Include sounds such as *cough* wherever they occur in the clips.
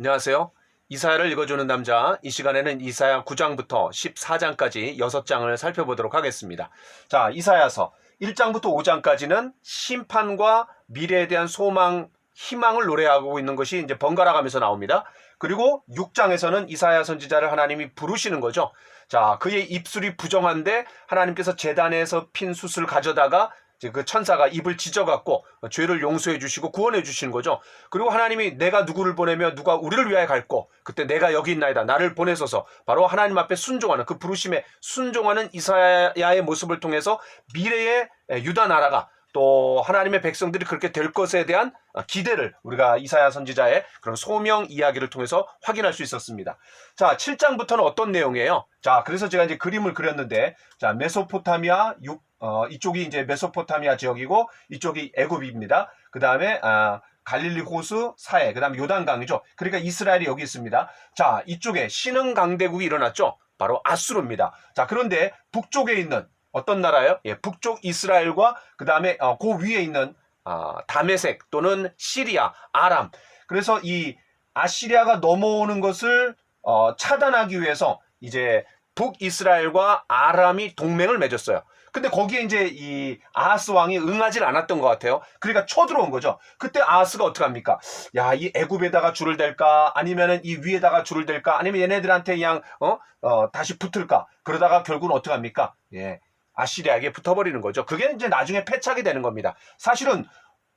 안녕하세요. 이사야를 읽어주는 남자. 이 시간에는 이사야 9장부터 14장까지 6장을 살펴보도록 하겠습니다. 자, 이사야서 1장부터 5장까지는 심판과 미래에 대한 소망, 희망을 노래하고 있는 것이 이제 번갈아 가면서 나옵니다. 그리고 6장에서는 이사야 선지자를 하나님이 부르시는 거죠. 자, 그의 입술이 부정한데 하나님께서 재단에서 핀 숯을 가져다가 그 천사가 입을 찢어갖고 죄를 용서해 주시고 구원해 주시는 거죠. 그리고 하나님이 내가 누구를 보내며 누가 우리를 위하여 갈고 그때 내가 여기 있나이다 나를 보내소서 바로 하나님 앞에 순종하는 그 부르심에 순종하는 이사야의 모습을 통해서 미래의 유다 나라가 또 하나님의 백성들이 그렇게 될 것에 대한 기대를 우리가 이사야 선지자의 그런 소명 이야기를 통해서 확인할 수 있었습니다. 자, 7장부터는 어떤 내용이에요? 자, 그래서 제가 이제 그림을 그렸는데 자, 메소포타미아 육 어, 이쪽이 이제 메소포타미아 지역이고 이쪽이 애굽입니다. 그 다음에 아, 갈릴리 호수 사해, 그 다음에 요단강이죠. 그러니까 이스라엘이 여기 있습니다. 자, 이쪽에 신흥 강대국이 일어났죠. 바로 아수르입니다. 자, 그런데 북쪽에 있는 어떤 나라예요? 예, 북쪽 이스라엘과 그 다음에 어, 그 위에 있는 아, 다메섹 또는 시리아, 아람. 그래서 이 아시리아가 넘어오는 것을 어, 차단하기 위해서 이제 북이스라엘과 아람이 동맹을 맺었어요. 근데 거기에 이제 이 아하스 왕이 응하지 않았던 것 같아요. 그러니까 쳐들어온 거죠. 그때 아하스가 어떻게 합니까? 야, 이 애굽에다가 줄을 댈까? 아니면은 이 위에다가 줄을 댈까? 아니면 얘네들한테 그냥 어, 어 다시 붙을까? 그러다가 결국은 어떻게 합니까? 예. 아시리아에게 붙어버리는 거죠. 그게 이제 나중에 패착이 되는 겁니다. 사실은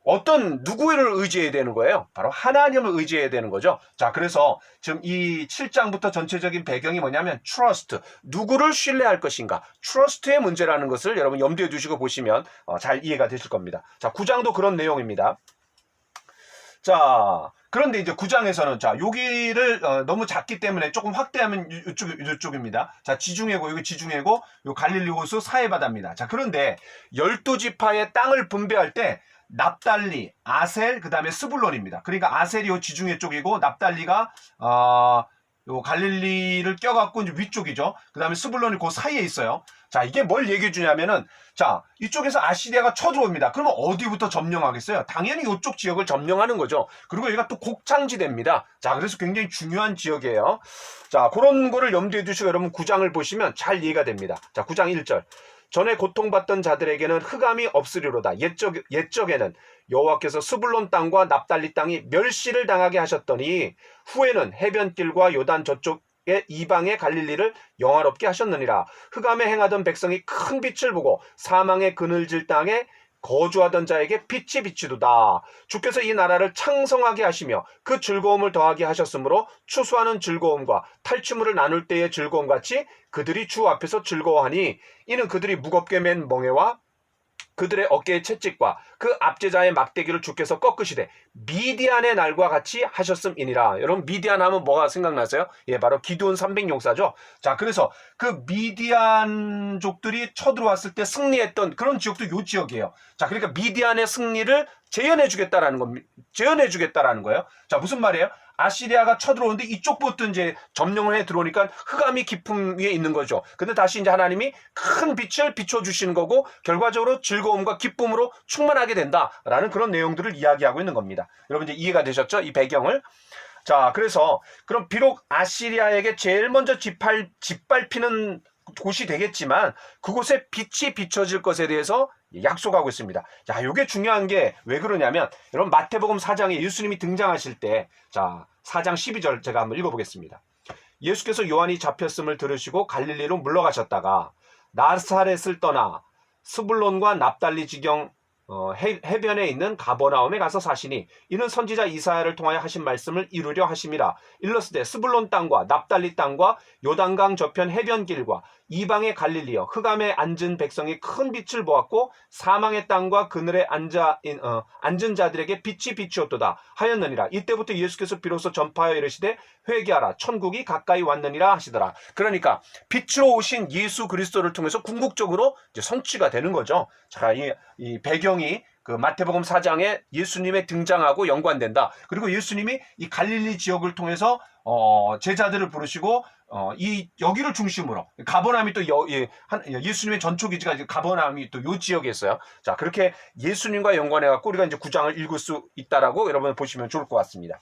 어떤 누구를 의지해야 되는 거예요? 바로 하나님을 의지해야 되는 거죠. 자, 그래서 지금 이 7장부터 전체적인 배경이 뭐냐면 trust. 누구를 신뢰할 것인가? trust의 문제라는 것을 여러분 염두에 두시고 보시면 어, 잘 이해가 되실 겁니다. 자, 9장도 그런 내용입니다. 자, 그런데 이제 9장에서는 자, 여기를 어, 너무 작기 때문에 조금 확대하면 이- 이쪽 이쪽입니다. 자, 지중해고 여기 지중해고 요 갈릴리 호수 사해 바다입니다. 자, 그런데 12지파의 땅을 분배할 때 납달리, 아셀, 그다음에 스불론입니다. 그러니까 아셀이 요 지중해 쪽이고 납달리가 어, 요 갈릴리를 껴갖고 이제 위쪽이죠. 그 다음에 스불론이 그 사이에 있어요. 자, 이게 뭘 얘기해 주냐면은 자, 이쪽에서 아시리아가 쳐들어옵니다. 그러면 어디부터 점령하겠어요? 당연히 이쪽 지역을 점령하는 거죠. 그리고 여기가 또 곡창지대입니다. 자, 그래서 굉장히 중요한 지역이에요. 자, 그런 거를 염두에 두시고 여러분 9장을 보시면 잘 이해가 됩니다. 자, 9장 1절. 전에 고통받던 자들에게는 흑암이 없으리로다. 옛적, 옛적에는 여호와께서 스불론 땅과 납달리 땅이 멸시를 당하게 하셨더니 후에는 해변길과 요단 저쪽의 이방의 갈릴리를 영화롭게 하셨느니라. 흑암에 행하던 백성이 큰 빛을 보고 사망의 그늘질 땅에 거주하던 자에게 빛이 비치도다. 주께서 이 나라를 창성하게 하시며 그 즐거움을 더하게 하셨으므로 추수하는 즐거움과 탈취물을 나눌 때의 즐거움 같이 그들이 주 앞에서 즐거워하니 이는 그들이 무겁게 맨 멍에와 그들의 어깨의 채찍과 그 압제자의 막대기를 주께서 꺾으시되 미디안의 날과 같이 하셨음이니라. 여러분 미디안 하면 뭐가 생각나세요? 예, 바로 기드온 300용사죠. 자, 그래서 그 미디안족들이 쳐들어왔을 때 승리했던 그런 지역도 요 지역이에요. 자, 그러니까 미디안의 승리를 재현해 주겠다라는 겁니다. 재현해 주겠다라는 거예요. 자, 무슨 말이에요? 아시리아가 쳐들어오는데 이쪽 부터 이제 점령을 해 들어오니까 흑암이 깊음 위에 있는 거죠. 근데 다시 이제 하나님이 큰 빛을 비춰주시는 거고 결과적으로 즐거움과 기쁨으로 충만하게 된다라는 그런 내용들을 이야기하고 있는 겁니다. 여러분 이제 이해가 되셨죠? 이 배경을. 자, 그래서 그럼 비록 아시리아에게 제일 먼저 짓밟, 짓밟히는 곳이 되겠지만 그곳에 빛이 비춰질 것에 대해서 약속하고 있습니다. 자, 이게 중요한 게 왜 그러냐면 여러분 마태복음 4장에 예수님이 등장하실 때 자, 4장 12절 제가 한번 읽어 보겠습니다. 예수께서 요한이 잡혔음을 들으시고 갈릴리로 물러가셨다가 나사렛을 떠나 스불론과 납달리 지경 어, 해, 해변에 있는 가버나움에 가서 사시니 이는 선지자 이사야를 통하여 하신 말씀을 이루려 하심이라 일러스되 스불론 땅과 납달리 땅과 요단강 저편 해변길과 이방의 갈릴리여 흑암에 앉은 백성이 큰 빛을 보았고 사망의 땅과 그늘에 앉아 어, 앉은 자들에게 빛이 비추었도다 하였느니라. 이때부터 예수께서 비로소 전파하여 이르시되 회개하라. 천국이 가까이 왔느니라 하시더라. 그러니까 빛으로 오신 예수 그리스도를 통해서 궁극적으로 성취가 되는 거죠. 자이 이 배경이 그 마태복음 4장에 예수님의 등장하고 연관된다. 그리고 예수님이 이 갈릴리 지역을 통해서 어, 제자들을 부르시고 어, 이 여기를 중심으로 가버나움이 또 여, 예, 한, 예수님의 전초 기지가 가버나움이 또 요 지역에 있어요. 자 그렇게 예수님과 연관해 갖고 우리가 이제 구장을 읽을 수 있다라고 여러분 보시면 좋을 것 같습니다.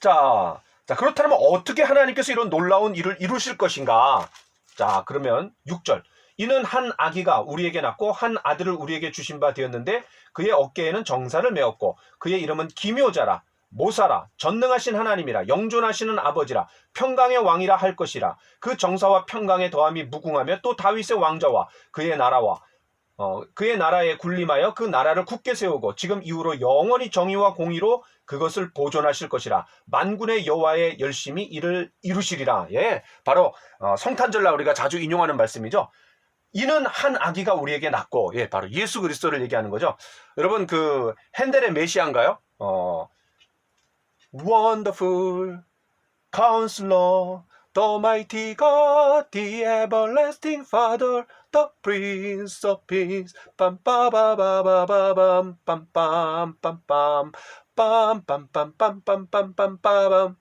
자, 자 그렇다면 어떻게 하나님께서 이런 놀라운 일을 이루실 것인가? 자, 그러면 6절. 이는 한 아기가 우리에게 낳고 한 아들을 우리에게 주신 바 되었는데 그의 어깨에는 정사를 메었고 그의 이름은 기묘자라 모사라 전능하신 하나님이라 영존하시는 아버지라 평강의 왕이라 할 것이라 그 정사와 평강의 더함이 무궁하며 또 다윗의 왕자와 그의 나라와 어, 그의 나라에 군림하여 그 나라를 굳게 세우고 지금 이후로 영원히 정의와 공의로 그것을 보존하실 것이라 만군의 여호와의 열심히 이를 이루시리라. 예, 바로 어, 성탄절날 우리가 자주 인용하는 말씀이죠. 이는 한 아기가 우리에게 낳고, 예, 바로 예수 그리스도를 얘기하는 거죠. 여러분 그 핸델의 메시아인가요? 어, Wonderful Counselor, the mighty God, the everlasting Father, the Prince of Peace. 빰빠바바바바밤 빰빰빰빰 빰빰빰빰빰빰빰빰빰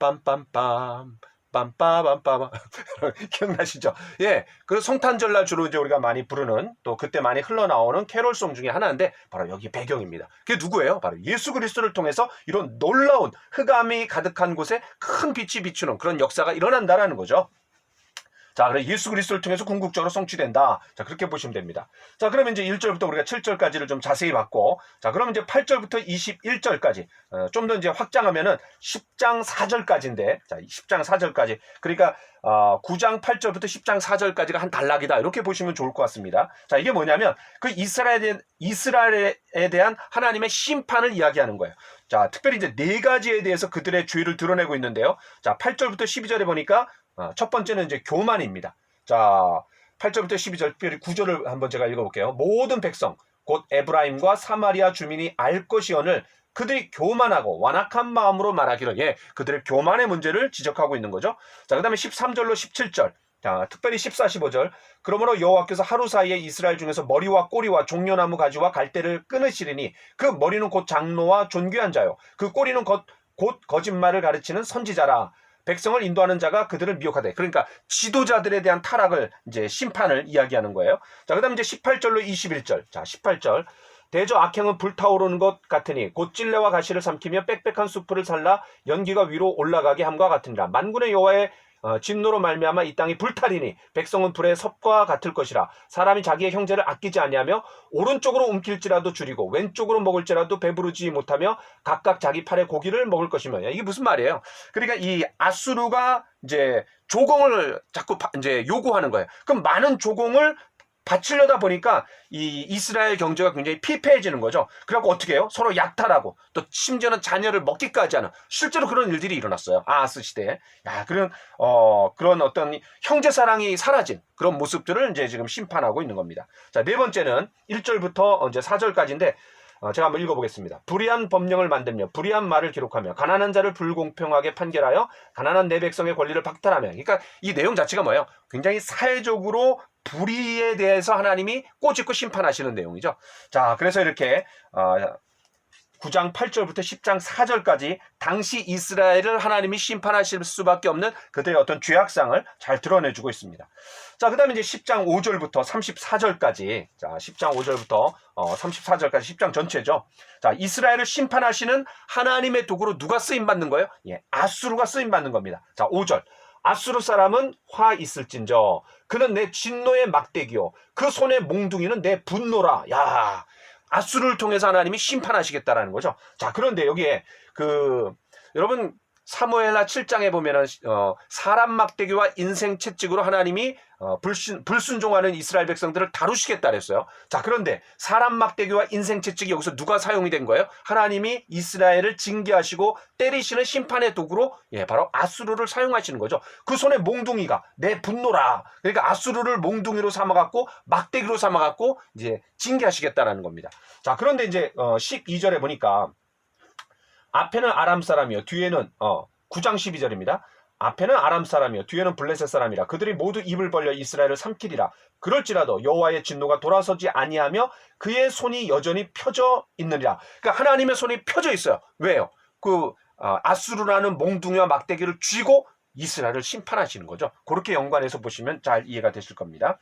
빰빰 빰 빰빠밤빠밤 *laughs* 기억나시죠? 예, 그 성탄절 날 주로 이제 우리가 많이 부르는 또 그때 많이 흘러나오는 캐롤송 중에 하나인데 바로 여기 배경입니다. 그게 누구예요? 바로 예수 그리스도를 통해서 이런 놀라운 흑암이 가득한 곳에 큰 빛이 비추는 그런 역사가 일어난다라는 거죠. 자, 그래 예수 그리스도를 통해서 궁극적으로 성취된다. 자, 그렇게 보시면 됩니다. 자, 그러면 이제 1절부터 우리가 7절까지를 좀 자세히 봤고, 자, 그러면 이제 8절부터 21절까지 어, 좀 더 이제 확장하면은 10장 4절까지인데, 자, 10장 4절까지. 그러니까 어, 9장 8절부터 10장 4절까지가 한 단락이다. 이렇게 보시면 좋을 것 같습니다. 자, 이게 뭐냐면 그 이스라엘에 이스라엘에 대한 하나님의 심판을 이야기하는 거예요. 자, 특별히 이제 네 가지에 대해서 그들의 죄를 드러내고 있는데요. 자, 8절부터 12절에 보니까 어, 첫 번째는 이제 교만입니다. 자, 8절부터 12절, 특별히 9절을 한번 제가 읽어볼게요. 모든 백성, 곧 에브라임과 사마리아 주민이 알 것이언을 그들이 교만하고 완악한 마음으로 말하기를, 예, 그들의 교만의 문제를 지적하고 있는 거죠. 자, 그 다음에 13절로 17절. 자, 특별히 14, 15절. 그러므로 여호와께서 하루 사이에 이스라엘 중에서 머리와 꼬리와 종려나무 가지와 갈대를 끊으시리니 그 머리는 곧 장로와 존귀한 자요. 그 꼬리는 곧, 곧 거짓말을 가르치는 선지자라. 백성을 인도하는 자가 그들을 미혹하되 그러니까 지도자들에 대한 타락을 이제 심판을 이야기하는 거예요. 자, 그다음에 이제 18절로 21절. 자, 18절. 대저 악행은 불타오르는 것 같으니 곧 찔레와 가시를 삼키며 빽빽한 수풀을 살라 연기가 위로 올라가게 함과 같으니라. 만군의 여호와의 어, 진노로 말미암아 이 땅이 불타리니 백성은 불의 섭과 같을 것이라 사람이 자기의 형제를 아끼지 아니하며 오른쪽으로 움킬지라도 줄이고 왼쪽으로 먹을지라도 배부르지 못하며 각각 자기 팔의 고기를 먹을 것이며 야, 이게 무슨 말이에요? 그러니까 이 아수르가 이제 조공을 자꾸 바- 이제 요구하는 거예요. 그럼 많은 조공을 바치려다 보니까 이 이스라엘 경제가 굉장히 피폐해지는 거죠. 그래갖고 어떻게 해요? 서로 약탈하고 또 심지어는 자녀를 먹기까지 하는 실제로 그런 일들이 일어났어요. 아하스 시대에. 야, 그런 어 그런 어떤 형제 사랑이 사라진 그런 모습들을 이제 지금 심판하고 있는 겁니다. 자, 네 번째는 1절부터 이제 4절까지인데 어, 제가 한번 읽어보겠습니다. 불의한 법령을 만들며 불의한 말을 기록하며 가난한 자를 불공평하게 판결하여 가난한 내 백성의 권리를 박탈하며 그러니까 이 내용 자체가 뭐예요? 굉장히 사회적으로 불의에 대해서 하나님이 꼬집고 심판하시는 내용이죠. 자, 그래서 이렇게 어, 9장 8절부터 10장 4절까지 당시 이스라엘을 하나님이 심판하실 수밖에 없는 그들의 어떤 죄악상을 잘 드러내주고 있습니다. 자, 그 다음에 이제 10장 5절부터 34절까지, 자, 10장 5절부터 어, 34절까지 10장 전체죠. 자, 이스라엘을 심판하시는 하나님의 도구로 누가 쓰임받는 거예요? 예, 아수르가 쓰임받는 겁니다. 자, 5절. 아수르 사람은 화 있을진저 그는 내 진노의 막대기요 그 손의 몽둥이는 내 분노라 야 아수르를 통해서 하나님이 심판하시겠다라는 거죠. 자 그런데 여기에 그 여러분 사무엘하 7장에 보면은 어, 사람 막대기와 인생 채찍으로 하나님이 어, 불순, 불순종하는 이스라엘 백성들을 다루시겠다 그랬어요. 자 그런데 사람 막대기와 인생 채찍이 여기서 누가 사용이 된 거예요? 하나님이 이스라엘을 징계하시고 때리시는 심판의 도구로 예 바로 아수르를 사용하시는 거죠. 그 손에 몽둥이가 내 분노라. 그러니까 아수르를 몽둥이로 삼아 갖고 막대기로 삼아 갖고 이제 징계하시겠다라는 겁니다. 자 그런데 이제 어, 12절에 보니까 앞에는 아람 사람이요. 뒤에는 어 9장 12절입니다. 앞에는 아람 사람이요. 뒤에는 블레셋 사람이라. 그들이 모두 입을 벌려 이스라엘을 삼키리라. 그럴지라도 여호와의 진노가 돌아서지 아니하며 그의 손이 여전히 펴져 있느니라. 그러니까 하나님의 손이 펴져 있어요. 왜요? 그 어, 아수르라는 몽둥이와 막대기를 쥐고 이스라엘을 심판하시는 거죠. 그렇게 연관해서 보시면 잘 이해가 되실 겁니다.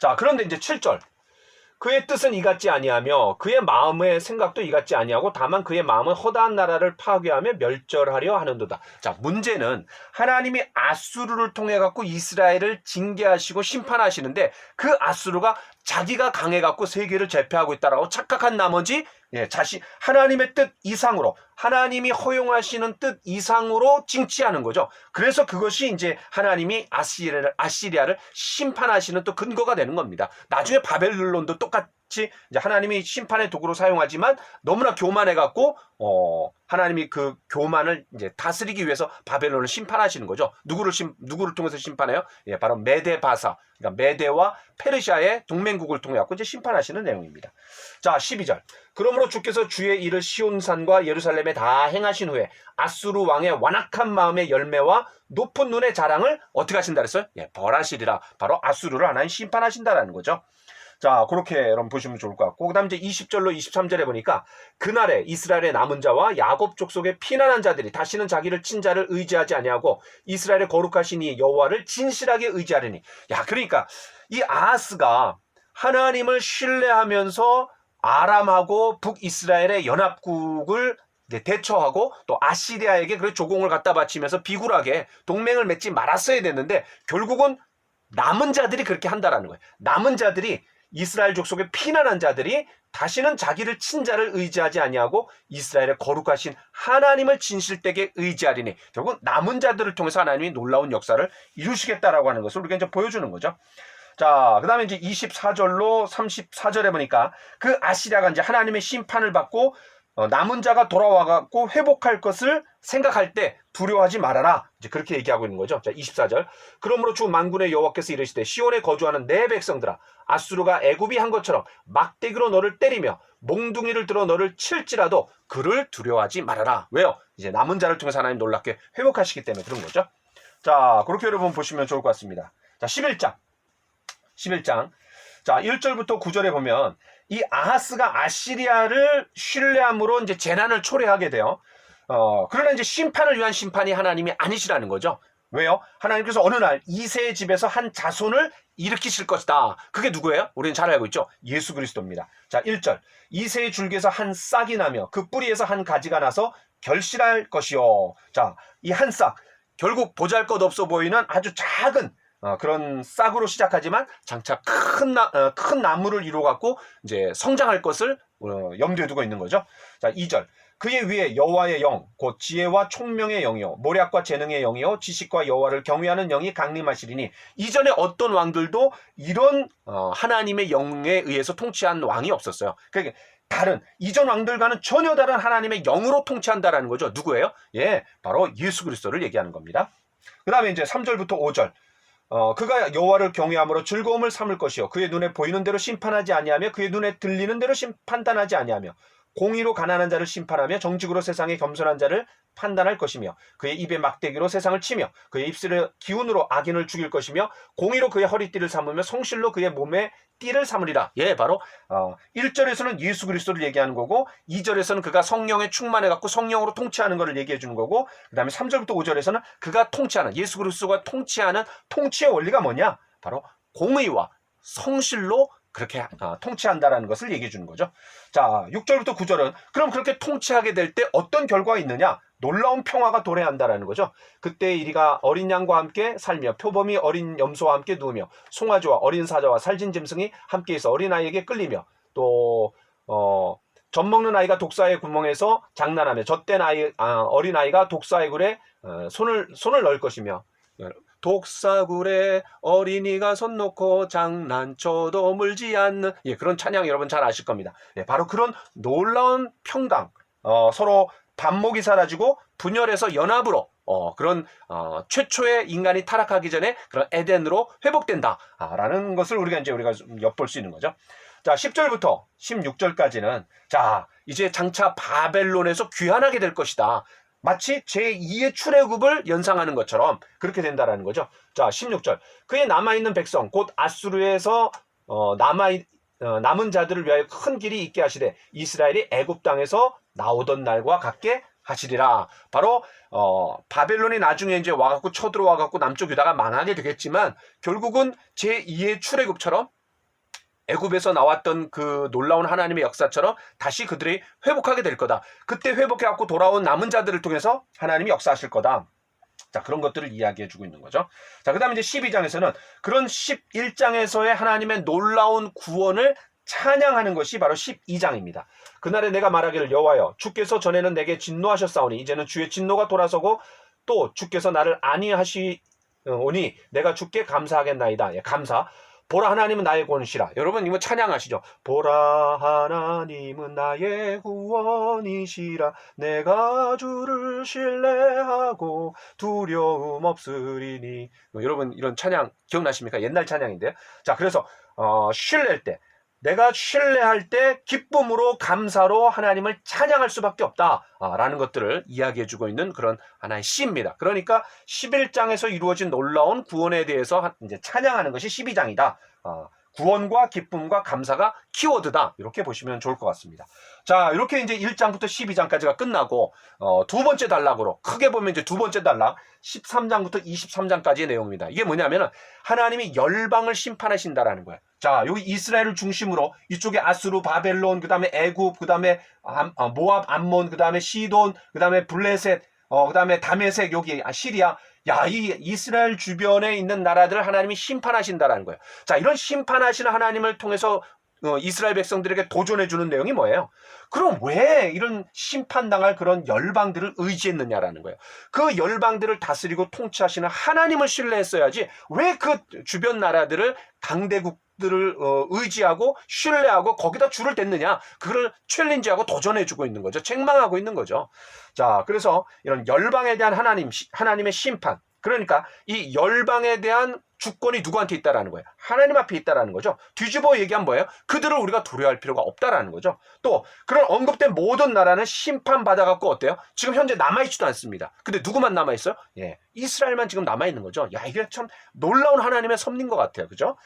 자 그런데 이제 7절 그의 뜻은 이같지 아니하며 그의 마음의 생각도 이같지 아니하고 다만 그의 마음은 허다한 나라를 파괴하며 멸절하려 하는도다. 자, 문제는 하나님이 아수르를 통해 갖고 이스라엘을 징계하시고 심판하시는데 그 아수르가 자기가 강해 갖고 세계를 제패하고 있다라고 착각한 나머지 예, 자신 하나님의 뜻 이상으로 하나님이 허용하시는 뜻 이상으로 징치하는 거죠. 그래서 그것이 이제 하나님이 아시리아를, 아시리아를 심판하시는 또 근거가 되는 겁니다. 나중에 바벨론도 똑같 이 이제 하나님이 심판의 도구로 사용하지만 너무나 교만해 갖고 어 하나님이 그 교만을 이제 다스리기 위해서 바벨론을 심판하시는 거죠. 누구를 심 누구를 통해서 심판해요? 예, 바로 메데 바사. 그러니까 메데와 페르시아의 동맹국을 통해 갖고 이제 심판하시는 내용입니다. 자, 12절. 그러므로 주께서 주의 일을 시온산과 예루살렘에 다 행하신 후에 아수르 왕의 완악한 마음의 열매와 높은 눈의 자랑을 어떻게 하신다 그랬어요? 예, 벌하시리라. 바로 아수르를 하나님 심판하신다라는 거죠. 자, 그렇게 여러분 보시면 좋을 것 같고 그 다음 이제 20절로 23절에 보니까 그날에 이스라엘의 남은 자와 야곱 족속의 피난한 자들이 다시는 자기를 친 자를 의지하지 아니하고 이스라엘의 거룩하신 이 여호와를 진실하게 의지하리니. 야, 그러니까 이 아하스가 하나님을 신뢰하면서 아람하고 북이스라엘의 연합국을 대처하고 또 아시리아에게 그 조공을 갖다 바치면서 비굴하게 동맹을 맺지 말았어야 됐는데 결국은 남은 자들이 그렇게 한다라는 거예요. 남은 자들이 이스라엘 족속의 피난한 자들이 다시는 자기를 친자를 의지하지 아니하고 이스라엘의 거룩하신 하나님을 진실되게 의지하리니 결국 남은 자들을 통해서 하나님이 놀라운 역사를 이루시겠다라고 하는 것을 우리가 이제 보여주는 거죠. 자, 그 다음에 이제 24절로 34절에 보니까 그 아시리아가 이제 하나님의 심판을 받고 어, 남은 자가 돌아와갖고 회복할 것을 생각할 때 두려워하지 말아라. 이제 그렇게 얘기하고 있는 거죠. 자, 24절. 그러므로 주 만군의 여호와께서 이르시되 시온에 거주하는 내 백성들아 아수르가 애굽이 한 것처럼 막대기로 너를 때리며 몽둥이를 들어 너를 칠지라도 그를 두려워하지 말아라. 왜요? 이제 남은 자를 통해서 하나님 놀랍게 회복하시기 때문에 그런 거죠. 자, 그렇게 여러분 보시면 좋을 것 같습니다. 자, 11장. 11장. 자, 1절부터 9절에 보면 이 아하스가 아시리아를 신뢰함으로 이제 재난을 초래하게 돼요. 어, 그러나 이제 심판을 위한 심판이 하나님이 아니시라는 거죠. 왜요? 하나님께서 어느 날 이세의 집에서 한 자손을 일으키실 것이다. 그게 누구예요? 우리는 잘 알고 있죠. 예수 그리스도입니다. 자, 1절. 이세의 줄기에서 한 싹이 나며 그 뿌리에서 한 가지가 나서 결실할 것이요. 자, 이 한 싹. 결국 보잘 것 없어 보이는 아주 작은 어, 그런 싹으로 시작하지만 장차 큰, 나, 어, 큰 나무를 이루어 갖고 이제 성장할 것을 어, 염두에 두고 있는 거죠. 자, 2절. 그의 위에 여호와의 영, 곧 지혜와 총명의 영이요, 모략과 재능의 영이요, 지식과 여호와를 경외하는 영이 강림하시리니 이전에 어떤 왕들도 이런 어, 하나님의 영에 의해서 통치한 왕이 없었어요. 그러니까 다른 이전 왕들과는 전혀 다른 하나님의 영으로 통치한다라는 거죠. 누구예요? 예, 바로 예수 그리스도를 얘기하는 겁니다. 그 다음에 이제 3절부터 5절. 어, 그가 여호와를 경외함으로 즐거움을 삼을 것이요 그의 눈에 보이는 대로 심판하지 아니하며 그의 눈에 들리는 대로 심, 판단하지 아니하며 공의로 가난한 자를 심판하며 정직으로 세상에 겸손한 자를 판단할 것이며 그의 입에 막대기로 세상을 치며 그의 입술의 기운으로 악인을 죽일 것이며 공의로 그의 허리띠를 삼으며 성실로 그의 몸에 띠를 삼으리라. 예, 바로 어, 1절에서는 예수 그리스도를 얘기하는 거고 2절에서는 그가 성령에 충만해 갖고 성령으로 통치하는 것을 얘기해 주는 거고 그다음에 3절부터 5절에서는 그가 통치하는 예수 그리스도가 통치하는 통치의 원리가 뭐냐? 바로 공의와 성실로 그렇게 어, 통치한다라는 것을 얘기해 주는 거죠. 자, 6절부터 9절은 그럼 그렇게 통치하게 될 때 어떤 결과가 있느냐? 놀라운 평화가 도래한다라는 거죠. 그때 이리가 어린 양과 함께 살며 표범이 어린 염소와 함께 누우며 송아지와 어린 사자와 살진 짐승이 함께해서 어린 아이에게 끌리며 또 어, 젖 먹는 아이가 독사의 구멍에서 장난하며 젖된 아이 아, 어린 아이가 독사의 굴에 어, 손을 손을 넣을 것이며 독사굴에 어린이가 손 놓고 장난쳐도 물지 않는 예, 그런 찬양 여러분 잘 아실 겁니다. 예, 바로 그런 놀라운 평강 어, 서로 반목이 사라지고 분열해서 연합으로 어, 그런 어, 최초의 인간이 타락하기 전에 그런 에덴으로 회복된다라는 것을 우리가 이제 우리가 좀 엿볼 수 있는 거죠. 자, 10절부터 16절까지는 자, 이제 장차 바벨론에서 귀환하게 될 것이다. 마치 제2의 출애굽을 연상하는 것처럼 그렇게 된다라는 거죠. 자, 16절. 그의 남아 있는 백성 곧 아수르에서 어, 남아 어, 남은 자들을 위하여 큰 길이 있게 하시되 이스라엘이 애굽 땅에서 나오던 날과 같게 하시리라. 바로 어, 바벨론이 나중에 이제 와갖고 쳐들어와갖고 남쪽 유다가 망하게 되겠지만 결국은 제2의 출애굽처럼 애굽에서 나왔던 그 놀라운 하나님의 역사처럼 다시 그들이 회복하게 될 거다. 그때 회복해 갖고 돌아온 남은 자들을 통해서 하나님이 역사하실 거다. 자, 그런 것들을 이야기해 주고 있는 거죠. 자, 그 다음에 이제 12장에서는 그런 11장에서의 하나님의 놀라운 구원을 찬양하는 것이 바로 12장입니다. 그날에 내가 말하기를 여호와여 주께서 전에는 내게 진노하셨사오니 이제는 주의 진노가 돌아서고 또 주께서 나를 안위하시오니 내가 주께 감사하겠나이다. 예, 감사. 보라 하나님은 나의 구원이시라. 여러분 이거 찬양하시죠. 보라 하나님은 나의 구원이시라. 내가 주를 신뢰하고 두려움 없으리니. 여러분 이런 찬양 기억나십니까? 옛날 찬양인데요. 자 그래서 어, 신뢰할 때 내가 신뢰할 때 기쁨으로 감사로 하나님을 찬양할 수밖에 없다라는 것들을 이야기해 주고 있는 그런 하나의 시입니다. 그러니까 11장에서 이루어진 놀라운 구원에 대해서 이제 찬양하는 것이 12장이다. 구원과 기쁨과 감사가 키워드다. 이렇게 보시면 좋을 것 같습니다. 자, 이렇게 이제 1장부터 12장까지가 끝나고, 어, 두 번째 단락으로, 크게 보면 이제 두 번째 단락, 13장부터 23장까지의 내용입니다. 이게 뭐냐면은, 하나님이 열방을 심판하신다라는 거예요. 자, 여기 이스라엘을 중심으로, 이쪽에 아수르, 바벨론, 그 다음에 애굽, 그 다음에 모압, 암몬, 그 다음에 시돈, 그 다음에 블레셋, 어, 그 다음에 다메섹, 여기 아, 시리아, 야, 이 이스라엘 주변에 있는 나라들을 하나님이 심판하신다라는 거예요. 자, 이런 심판하시는 하나님을 통해서 어, 이스라엘 백성들에게 도전해 주는 내용이 뭐예요? 그럼 왜 이런 심판당할 그런 열방들을 의지했느냐라는 거예요. 그 열방들을 다스리고 통치하시는 하나님을 신뢰했어야지 왜 그 주변 나라들을 강대국 들을 어, 의지하고 신뢰하고 거기다 줄을 댔느냐? 그걸 챌린지하고 도전해 주고 있는 거죠. 책망하고 있는 거죠. 자, 그래서 이런 열방에 대한 하나님 하나님의 심판 그러니까 이 열방에 대한 주권이 누구한테 있다라는 거예요. 하나님 앞에 있다라는 거죠. 뒤집어 얘기한 뭐예요? 그들을 우리가 두려워할 필요가 없다라는 거죠. 또 그런 언급된 모든 나라는 심판 받아 갖고 어때요? 지금 현재 남아 있지도 않습니다. 근데 누구만 남아 있어요? 예. 이스라엘만 지금 남아 있는 거죠. 야, 이게 참 놀라운 하나님의 섭리인 것 같아요. 그죠?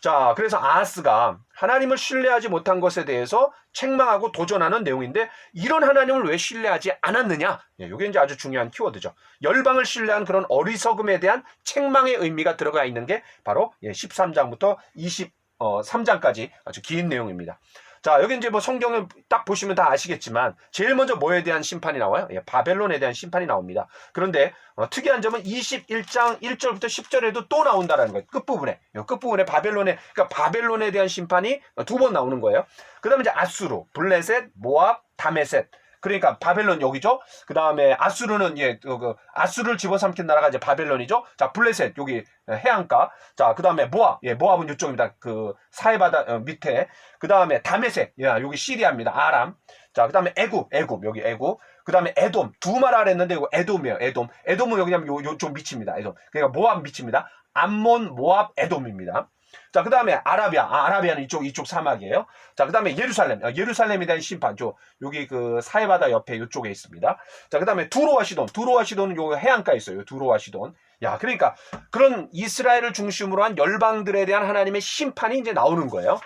자, 그래서 아하스가 하나님을 신뢰하지 못한 것에 대해서 책망하고 도전하는 내용인데 이런 하나님을 왜 신뢰하지 않았느냐? 예, 이게 이제 아주 중요한 키워드죠. 열방을 신뢰한 그런 어리석음에 대한 책망의 의미가 들어가 있는 게 바로 예, 13장부터 23장까지 아주 긴 내용입니다. 자, 여기 이제 뭐 성경을 딱 보시면 다 아시겠지만, 제일 먼저 뭐에 대한 심판이 나와요? 예, 바벨론에 대한 심판이 나옵니다. 그런데, 어, 특이한 점은 21장 1절부터 10절에도 또 나온다라는 거예요. 끝부분에. 요 끝부분에 바벨론에, 그러니까 바벨론에 대한 심판이 두 번 나오는 거예요. 그 다음에 이제 아수르, 블레셋, 모압, 다메셋. 그러니까 바벨론 여기죠. 그 다음에 아수르는 예, 그, 그 아수르를 집어삼킨 나라가 이제 바벨론이죠. 자, 블레셋 여기 해안가. 자, 그 다음에 모압, 예, 모압은 이쪽입니다. 그 사해바다 어, 밑에. 그 다음에 다메섹, 예, 여기 시리아입니다. 아람. 자, 그 다음에 애굽, 애굽 여기 애굽. 그 다음에 에돔 두 나라를 했는데 이거 에돔이에요. 에돔. 에돔은 여기냐면 요, 요쪽 밑입니다. 에돔. 그러니까 모압 밑입니다. 암몬, 모압, 에돔입니다. 자, 그 다음에 아라비아. 아, 아라비아는 이쪽, 이쪽 사막이에요. 자, 그 다음에 예루살렘. 아, 예루살렘에 대한 심판. 저, 여기 그 사해바다 옆에 이쪽에 있습니다. 자, 그 다음에 두로와 시돈. 두로와 시돈은 요 해안가에 있어요. 두로와 시돈. 야, 그러니까 그런 이스라엘을 중심으로 한 열방들에 대한 하나님의 심판이 이제 나오는 거예요.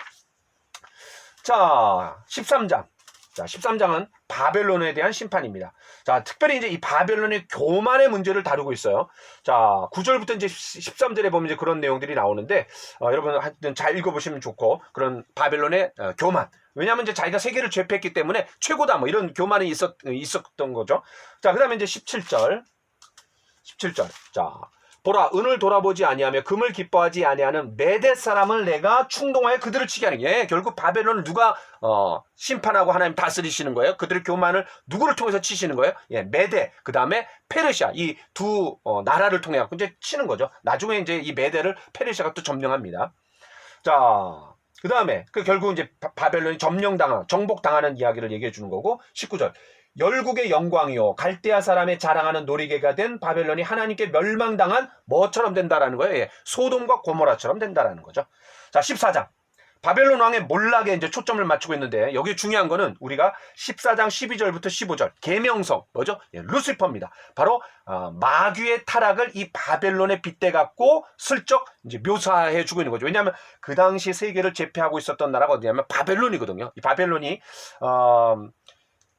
자, 13장. 자, 13장은 바벨론에 대한 심판입니다. 자, 특별히 이제 이 바벨론의 교만의 문제를 다루고 있어요. 자, 9절부터 이제 13절에 보면 이제 그런 내용들이 나오는데, 어, 여러분 하여튼 잘 읽어보시면 좋고, 그런 바벨론의 어, 교만. 왜냐하면 이제 자기가 세계를 죄패했기 때문에 최고다, 뭐 이런 교만이 있었, 있었던 거죠. 자, 그 다음에 이제 17절. 17절. 자, 보라 은을 돌아보지 아니하며 금을 기뻐하지 아니하는 메대 사람을 내가 충동하여 그들을 치게 하는 게 예, 결국 바벨론을 누가 어, 심판하고 하나님 다스리시는 거예요. 그들의 교만을 누구를 통해서 치시는 거예요? 예, 메대 그 다음에 페르시아 이두 어, 나라를 통해 갖고 이제 치는 거죠. 나중에 이제 이 메대를 페르시아가 또 점령합니다. 자. 그 다음에 그 결국 이제 바- 바벨론이 점령당한 정복당하는 이야기를 얘기해 주는 거고 19절 열국의 영광이요 갈대아 사람의 자랑하는 놀이개가 된 바벨론이 하나님께 멸망당한 뭐처럼 된다라는 거예요. 예, 소돔과 고모라처럼 된다라는 거죠. 자, 14장. 바벨론 왕의 몰락에 이제 초점을 맞추고 있는데 여기 중요한 거는 우리가 14장 12절부터 15절 계명성 뭐죠? 예, 루시퍼입니다. 바로 어, 마귀의 타락을 이 바벨론에 빗대 갖고 슬쩍 이제 묘사해 주고 있는 거죠. 왜냐하면 그 당시 세계를 제패하고 있었던 나라가 어디냐면 바벨론이거든요. 이 바벨론이 어,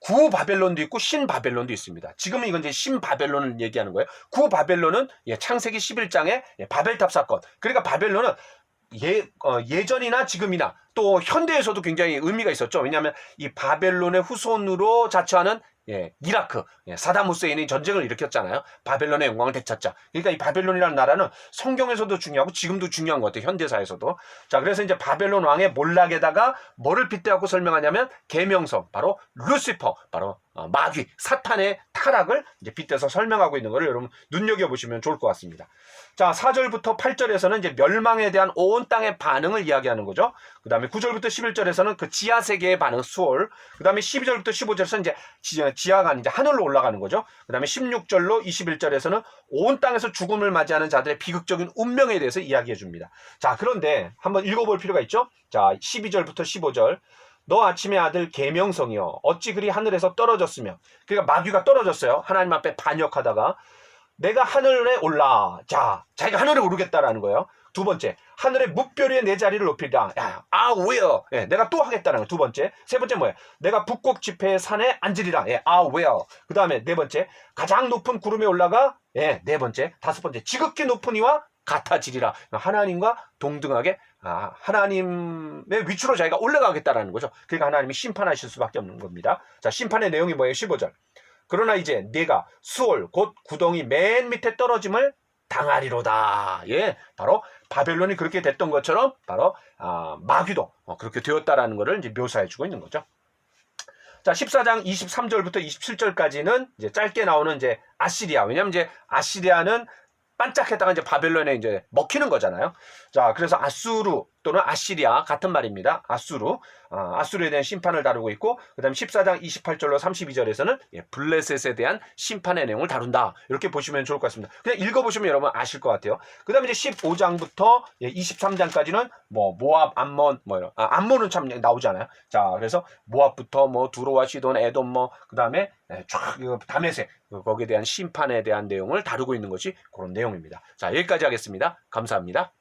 구 바벨론도 있고 신 바벨론도 있습니다. 지금은 이건 이제 신 바벨론을 얘기하는 거예요. 구 바벨론은 예, 창세기 11장의 예, 바벨탑 사건. 그러니까 바벨론은 예, 어, 예전이나 지금이나 또 현대에서도 굉장히 의미가 있었죠. 왜냐하면 이 바벨론의 후손으로 자처하는 예, 이라크, 예, 사담 후세인이 전쟁을 일으켰잖아요. 바벨론의 영광을 되찾자. 그러니까 이 바벨론이라는 나라는 성경에서도 중요하고 지금도 중요한 것 같아요. 현대사에서도. 자, 그래서 이제 바벨론 왕의 몰락에다가 뭐를 빗대갖고 설명하냐면 계명성, 바로 루시퍼, 바로 어, 마귀, 사탄의 타락을 이제 빗대서 설명하고 있는 것을 여러분 눈여겨보시면 좋을 것 같습니다. 자, 4절부터 8절에서는 이제 멸망에 대한 온 땅의 반응을 이야기하는 거죠. 그 다음에 9절부터 11절에서는 그 지하 세계의 반응, 수월. 그 다음에 12절부터 15절에서는 이제 지- 지하가 이제 하늘로 올라가는 거죠. 그 다음에 16절로 21절에서는 온 땅에서 죽음을 맞이하는 자들의 비극적인 운명에 대해서 이야기해 줍니다. 자, 그런데 한번 읽어볼 필요가 있죠. 자, 12절부터 15절. 너 아침의 아들 계명성이여 어찌 그리 하늘에서 떨어졌으며. 그러니까 마귀가 떨어졌어요. 하나님 앞에 반역하다가. 내가 하늘에 올라. 자 자기가 하늘에 오르겠다라는 거예요. 두 번째 하늘의 묵별 위에 내 자리를 높이라. 야, 아 왜요? 예, 내가 또 하겠다는 거 두 번째. 세 번째 뭐예요? 내가 북극 지폐의 산에 앉으리라. 예, 아 왜요? 그 다음에 네 번째 가장 높은 구름에 올라가. 예, 네 번째. 다섯 번째 지극히 높은 이와 같아지리라. 하나님과 동등하게 아, 하나님의 위치로 자기가 올라가겠다라는 거죠. 그러니까 하나님이 심판하실 수밖에 없는 겁니다. 자, 심판의 내용이 뭐예요? 15절. 그러나 이제 내가 수월 곧 구덩이 맨 밑에 떨어짐을 당하리로다. 예, 바로 바벨론이 그렇게 됐던 것처럼 바로 아, 마귀도 어, 그렇게 되었다라는 것을 이제 묘사해주고 있는 거죠. 자, 14장 23절부터 27절까지는 이제 짧게 나오는 이제 아시리아. 왜냐면 이제 아시리아는 반짝했다가 이제 바벨론에 이제 먹히는 거잖아요. 자, 그래서 아수르 또는 아시리아 같은 말입니다. 아수르. 아, 아수르에 대한 심판을 다루고 있고, 그 다음에 14장 28절로 32절에서는 예, 블레셋에 대한 심판의 내용을 다룬다. 이렇게 보시면 좋을 것 같습니다. 그냥 읽어보시면 여러분 아실 것 같아요. 그 다음에 이제 15장부터 23장까지는 뭐, 모압, 암몬, 뭐, 이런, 아, 암몬은 참 나오잖아요. 자, 그래서 모압부터 뭐, 두로와 시돈, 에돔 뭐, 그 다음에 쫙, 이거 다메섹, 거기에 대한 심판에 대한 내용을 다루고 있는 것이 그런 내용입니다. 자, 여기까지 하겠습니다. 감사합니다.